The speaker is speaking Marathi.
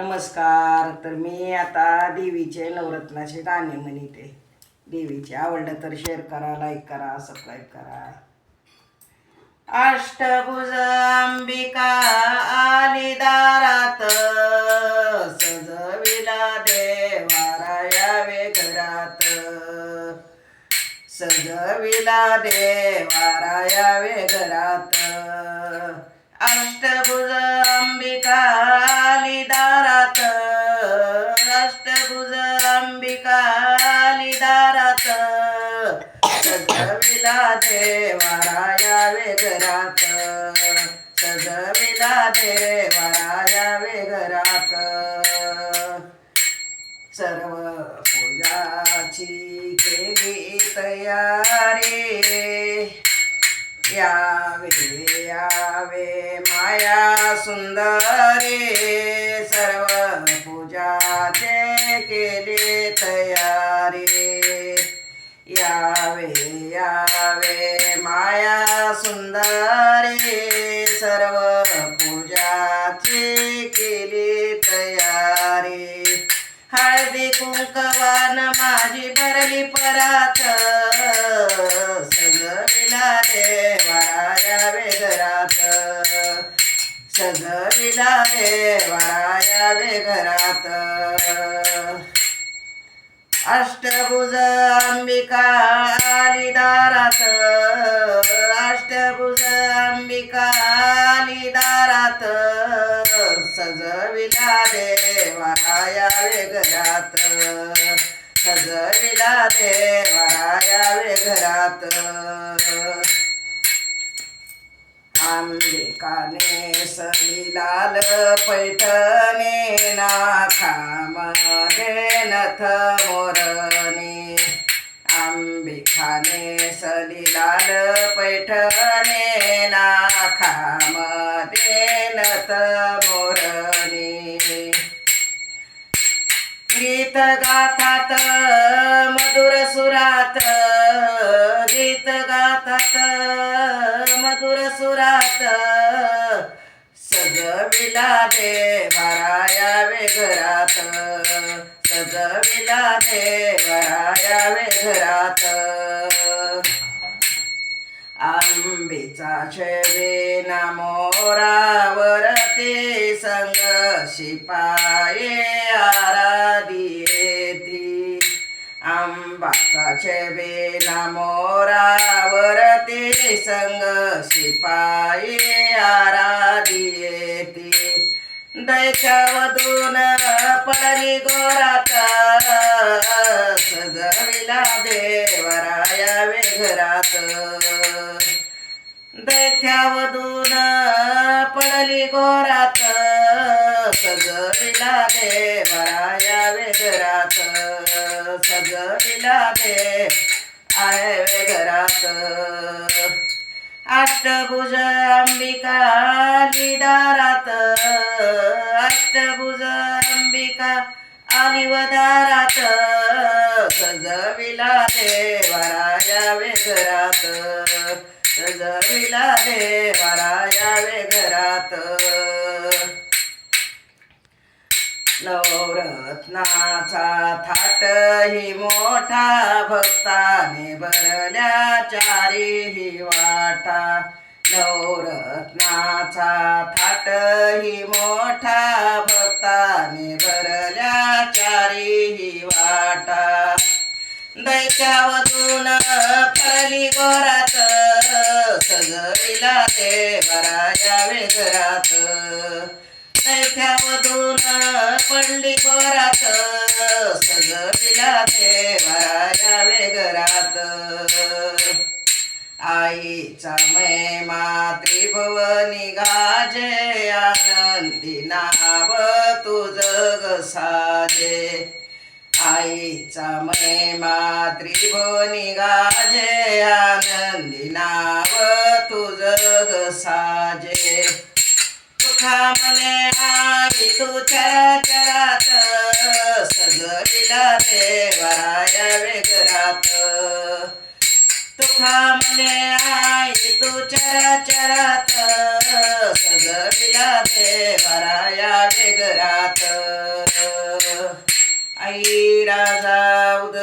नमस्कार तर मी आता देवीचे नवरत्नाचे गाणे म्हणते. देवीचे आवडलं तर शेअर करा लाईक करा सबस्क्राईब करा. अष्टभुज अंबिका आली दारात सजविला देवारा यावे घरात. सजविला देवारा यावे घरात. अष्टभुज अंबिका सजविला देवारा यावे घरात सजविला देवारा यावे घरात सर्व पूजाची केली तयारी. यावे यावे माया सुंदरी. द्यावे माया सुंदरी सर्व पूजाची केली तयारी. हळदी कुंकवान माझी भरली परात. सगळीला देवाया वेगरात सगळीला देवाया वेगरात अष्टभुज अंबिका दारात अष्टभुज अंबिका आली दारात सजविला देवाया वेगरात सजविला देवाराया वेगरात आंबिकाने सलीलाल पैठणे नाखामध्ये नथ मोरणे आंबिकाने सलीलाल पैठणे नाखामध्ये नथ मोरणे. गीत गातात मधुर सुरात गीत गातात मधुर सुरात. सजविला देवाराया वेगरात सजविला देवाराया वेगरात आंबेचा छवे मोरावरती संग शिपाये आराधियेती आंबाचा छवे मोरावरती संग शिपाये आराधियेती दैत्यावधून पडली गोरात सजविला देवराया वेघरात. दैत्यावधून पडली गोरात सजविला देवराया वेघरात. सजविला दे आय वेघरात. अष्टभुज अंबिका आली दारात अष्टभुज अंबिका आली सजविला देवराया वेगरात सजविला देवराया वेगरात. नवरत्नाचा थाट ही मोठा भक्ताने भरल्या चारीही वाटा. नवरत्नाचा थाट ही मोठा भक्ताने भरल्या चारीही वाटा. दैत्यावधून फरली गोरात सजविला देवराया वेगरात. दैत्यावधून पडली गोरात सजविला देवराया वेगरात आईचा मे मातृभवनी गाजे आनंदी नाव तुझ साजे. आईचा महिमा मातृभवनी गाजे आनंदी नाव तुझ ग साजे. सुखा मने आई तू चराचरात सजविला देवराया वेगरात. तुका थांबले आई तू चराचरात सजविला देवराया वेगरात. आई राजा उद